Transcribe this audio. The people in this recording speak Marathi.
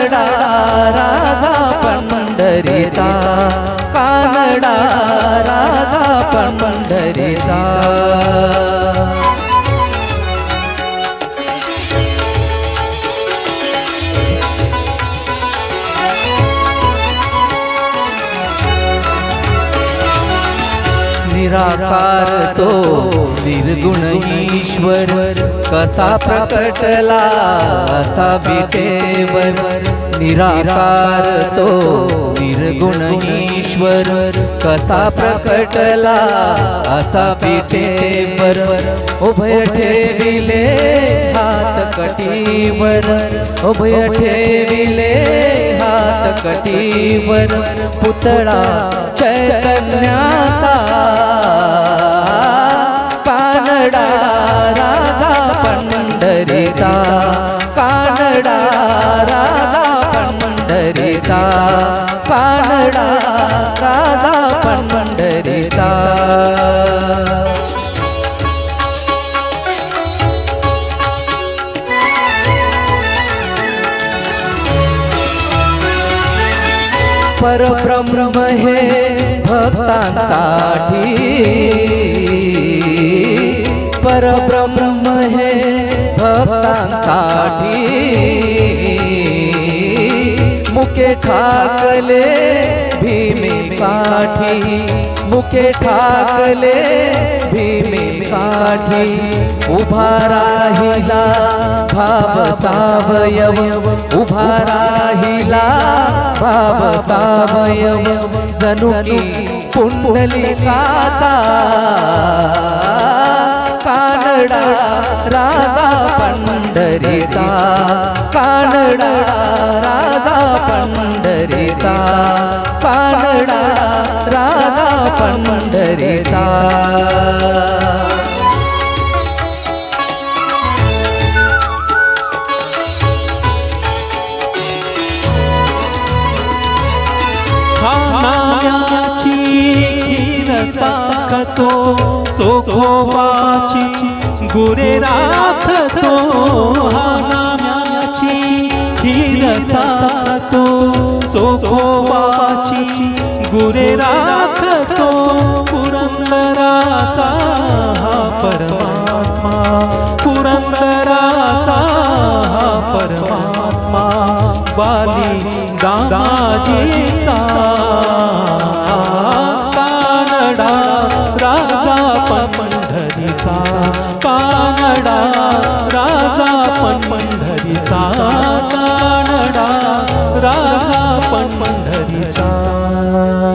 कानडा राजा पंढरीचा कानडा राजा पंढरीचा निराकार तो निर्गुण ईश्वर कसा प्रकटला असा विटेवर. निराकार तो निर्गुण ईश्वर कसा प्रकटला असा विटेवर. उभय ठेविले हात कटीवर उभय ठेविले हात कटीवर. पुतळा चैतन्याचा पंढरीचा कानडा राजा पंढरीचा. कानडा राजा पंढरीचा. परब्रह्म हे भक्तांसाठी. परब्रह्म साठी मुके ठाकले भीमे काठी मुके ठाकले भीमे काठी उभा राहिला भाव सावयव उभा राहिला भाव सावयव जणू की पुंडलिकाचा कानडा राजा कानडा राजा पंढरीचा कानडा राजा पंढरीचा. तो खीर सोखोबाची गुरे राखतो. हा खीर चाकतो सोखोबाची गुरे राखतो. पुरंदराचा हा परमात्मा पुरंदराचा हा परमात्मा बाली दादाजीचा कानडा राजा पंढरीचा कानडा राजा पंढरीचा